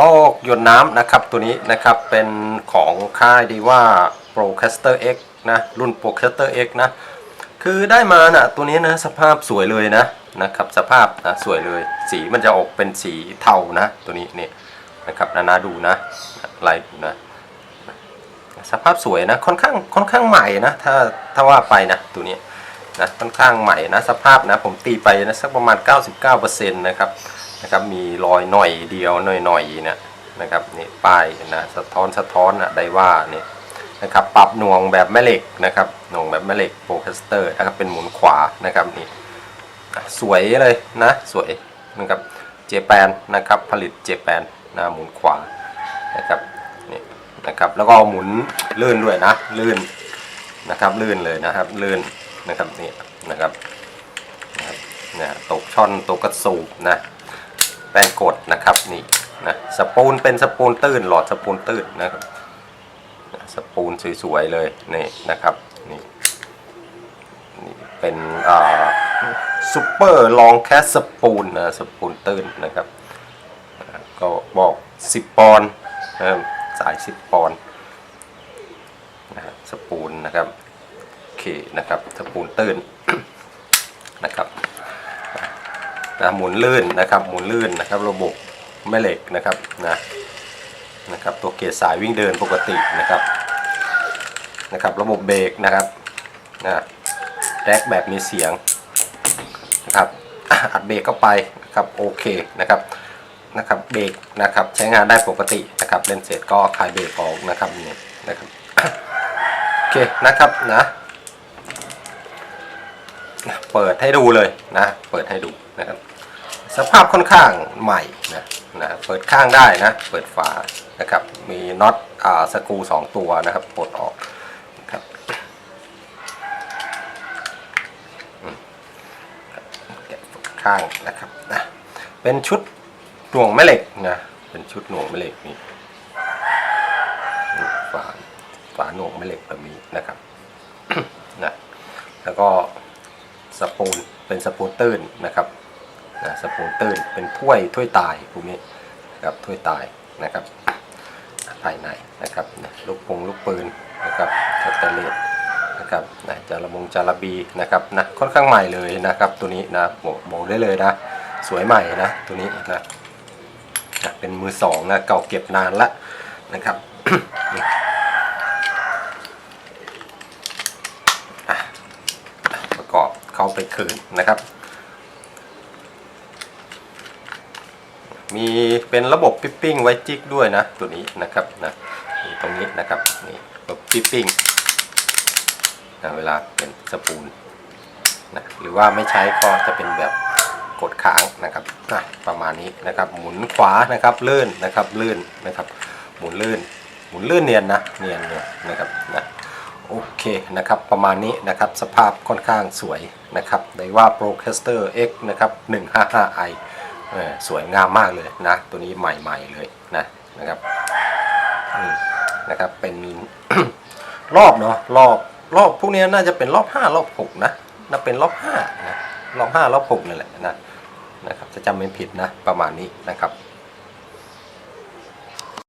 ลอกหยดน้ำนะครับตัวนี้นะครับเป็นของค่ายดีว่า Procaster X นะรุ่น Procaster X นะคือได้มานะตัวนี้นะสภาพสวยเลยนะนะครับสภาพนะสวยเลย สีมันจะออกเป็นสีเทานะตัวนี้นี่นะครับนานาดูนะลายนะสภาพสวยนะค่อนข้างค่อนข้างใหม่นะถ้าถ้าว่าไปนะตัวนี้นะค่อนข้างใหม่นะสภาพนะผมตีไปนะสักประมาณ 99%นะครับ นะครับมีรอยหน่อยเดียวหน่อยหน่อยๆนี่นะครับนี่ป้ายนะสะท้อนสะท้อนอะไดว่าเนี่ยนะครับปรับหน่วงแบบแม่เหล็กนะครับหน่วงแบบแม่เหล็กโปรแคสเตอร์นะครับเป็นหมุนขวานะครับนี่สวยเลยนะสวยนะครับเจแปนนะครับผลิตเจแปนนะหมุนขวานะครับนี่นะครับแล้วก็หมุนลื่นด้วยนะลื่นนะครับลื่นเลยนะครับลื่นนะครับนี่นะครับนะครับเนี่ยตกช่อนตกกระสูบนะ แป้งกดนะครับนี่นะสปูนเป็นสปูนตื้นหลอดสปูนตื้นนะครับสปูนสวยๆเลยนี่นะครับนี่นี่เป็นอ่าซูเปอร์ลองแคสสปูนนะสปูนตื้นนะครับก็บอก 10 ปอนด์สาย 10 ปอนด์นะฮะสปูนนะครับโอเคนะครับสปูนตื้นนะครับ นะหมุนลื่นนะครับ หมุนลื่นนะครับ ระบบแม่เหล็กนะครับนะนะครับ ตัวเกียร์สายวิ่งเดินปกตินะครับนะครับ ระบบเบรกนะครับนะแร็กแบบมีเสียงนะครับอัดเบรกเข้าไปนะครับโอเคนะครับนะครับเบรกนะครับใช้งานได้ปกตินะครับเล่นเสร็จก็คลายเบรกออกนะครับนี่นะครับโอเคนะครับนะ เปิดให้ดูเลยนะ เปิดให้ดูนะครับ สภาพค่อนข้างใหม่นะนะเปิดข้างได้นะ เปิดฝานะครับ มีน็อตอ่าสกูสองตัวนะครับปลดออกครับแกะข้างนะครับนะเป็นชุดหน่วงแม่เหล็กนะเป็นชุดหน่วงแม่เหล็กนี่นี่ฝาฝาหน่วงแม่เหล็กแบบนี้นะครับนะแล้วก็ สปูนเป็นสปูนตื้นนะครับนะสปูนตื้นเป็นถ้วยถ้วยตายพวกนี้นะครับถ้วยตายนะครับ ภายในนะครับลูกปงลูกปืนนะครับสแตนเลสนะครับนะจาระมงจาระบีนะครับนะค่อนข้างใหม่เลยนะครับ ตัวนี้นะบอกบอกได้เลยนะ สวยใหม่นะตัวนี้นะนะเป็นมือสองนะเก่าเก็บนานละนะครับ นี่อะประ กอบเข้าไปคืนนะครับ มีเป็นระบบปิ๊ปปิ้งไว้จิกด้วยนะ ตัวนี้นะครับนะตรงนี้นะครับนี่ระบบปิ๊ปปิ้งนะเวลาเป็นสปูนนะหรือว่าไม่ใช้ก็จะเป็นแบบกดค้างนะครับนะประมาณนี้นะครับหมุนขวานะครับเลื่อนนะครับเลื่อนนะครับ หมุนเลื่อนหมุนเลื่อนเนียนนะเนียนเลยนะครับนะ โอเคนะครับประมาณนี้นะครับสภาพค่อนข้างสวยนะครับได้ว่า Procaster X นะครับ 155i สวยงามมากเลยนะ ตัวนี้ใหม่ๆเลยนะนะครับนะครับเป็นรอบเนาะรอบรอบพวกนี้น่าจะเป็นรอบ 5 รอบ 6 นะน่าเป็นรอบ5นะรอบ 5 รอบ6นั่นแหละนะนะครับจะจำไม่ผิดนะประมาณนี้นะครับ